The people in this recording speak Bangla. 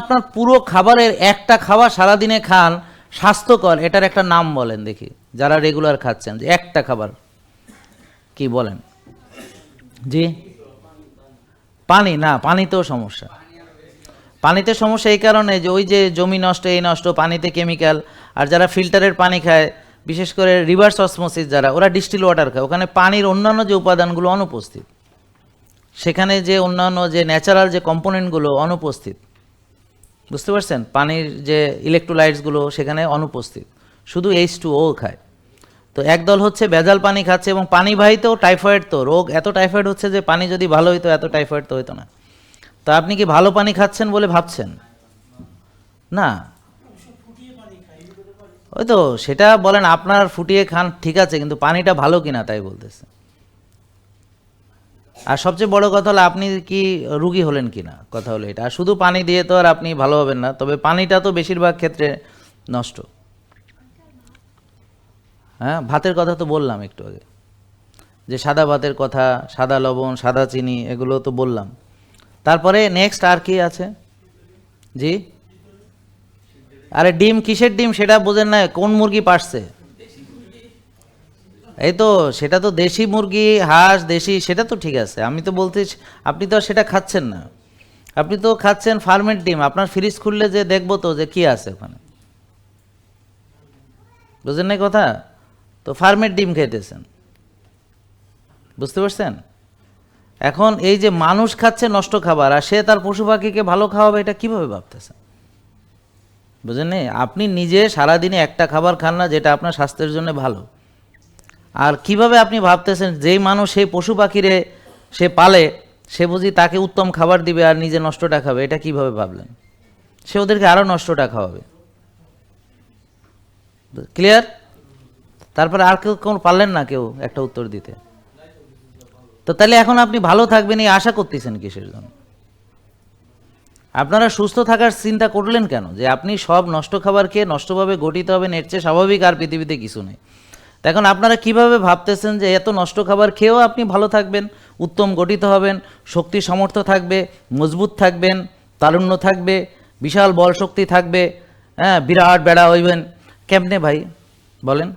আপনার পুরো খাবারের একটা খাবার সারাদিনে খান, স্বাস্থ্যকর, এটার একটা নাম বলেন দেখি, যারা রেগুলার খাচ্ছেন, যে একটা খাবার। কি বলেন? জি? পানি, না, পানিতেও সমস্যা। পানিতে সমস্যা এই কারণে যে ওই যে জমি নষ্ট, এই নষ্ট, পানিতে কেমিক্যাল আর যারা ফিল্টারের পানি খায়, বিশেষ করে রিভার্স অসমোসিস যারা, ওরা ডিস্টিল ওয়াটার খায়। ওখানে পানির অন্যান্য যে উপাদানগুলো অনুপস্থিত, সেখানে যে অন্যান্য যে ন্যাচারাল যে কম্পোনেন্টগুলো অনুপস্থিত বুঝতে পারছেন? পানির যে ইলেকট্রোলাইটসগুলো সেখানে অনুপস্থিত। শুধু এইচ টু ও খায়। তো একদল হচ্ছে ভেজাল পানি খাচ্ছে এবং পানি বাহিতেও টাইফয়েড তো, রোগ এত টাইফয়েড হচ্ছে যে পানি যদি ভালো হইতো এত টাইফয়েড তো হইতো না। তা আপনি কি ভালো পানি খাচ্ছেন বলে ভাবছেন? না। ওই তো সেটা বলেন, আপনার ফুটিয়ে খান ঠিক আছে, কিন্তু পানিটা ভালো কিনা তাই বলতেছে। আর সবচেয়ে বড় কথা হলো আপনি কি রুগী হলেন কিনা? কথা হলো এটা। আর শুধু পানি দিয়ে তো আর আপনি ভালো হবেন না, তবে পানিটা তো বেশিরভাগ ক্ষেত্রে নষ্ট। হ্যাঁ ভাতের কথা তো বললাম একটু আগে। যে সাদা ভাতের কথা, সাদা লবণ, সাদা চিনি, এগুলো তো বললাম। তারপরে নেক্সট আর কি আছে? জি? আরে ডিম, কিসের ডিম? সেটা বোঝেন না, কোন মুরগি পারছে? এই তো, সেটা তো দেশি মুরগি, হাঁস, দেশি, সেটা তো ঠিক আছে। আমি তো বলতে আপনি তো সেটা খাচ্ছেন না। আপনি তো খাচ্ছেন ফার্মের ডিম, আপনার ফ্রিজ খুললে যে দেখব তো যে কি আছে ওখানে। বুঝলেন না কথা? তো ফার্মের ডিম খেতেছেন বুঝতে পারছেন? এখন এই যে মানুষ খাচ্ছে নষ্ট খাবার, আর সে তার পশু পাখিকে ভালো খাওয়াবে, এটা কীভাবে ভাবতেছেন? বুঝলেন? আপনি নিজে সারাদিনে একটা খাবার খান না, যেটা আপনার স্বাস্থ্যের জন্য ভালো। আর কীভাবে আপনি ভাবতেছেন যেই মানুষ সেই পশু পাখিরে সে পালে, সে বুঝি তাকে উত্তম খাবার দিবে আর নিজে নষ্টটা খাবে, এটা কীভাবে ভাবলেন? সে ওদেরকে আরও নষ্টটা খাওয়াবে। ক্লিয়ার? তারপরে আর কেউ কোন পারলেন না কেউ একটা উত্তর দিতে। তো তাহলে এখন আপনি ভালো থাকবেন এই আশা করতেছেন কিসের জন্য? আপনারা সুস্থ থাকার চিন্তা করলেন কেন? যে আপনি সব নষ্ট খাবার খেয়ে নষ্টভাবে গঠিত হবেন, এর চেয়ে স্বাভাবিক আর পৃথিবীতে কিছু নেই। এখন আপনারা কীভাবে ভাবতেছেন যে এত নষ্ট খাবার খেয়েও আপনি ভালো থাকবেন, উত্তম গঠিত হবেন, শক্তি সমর্থ থাকবে, মজবুত থাকবেন, তারুণ্য থাকবে, বিশাল বল শক্তি থাকবে হ্যাঁ বিরাট বেড়া হইবেন। কেমনে ভাই? বলেন।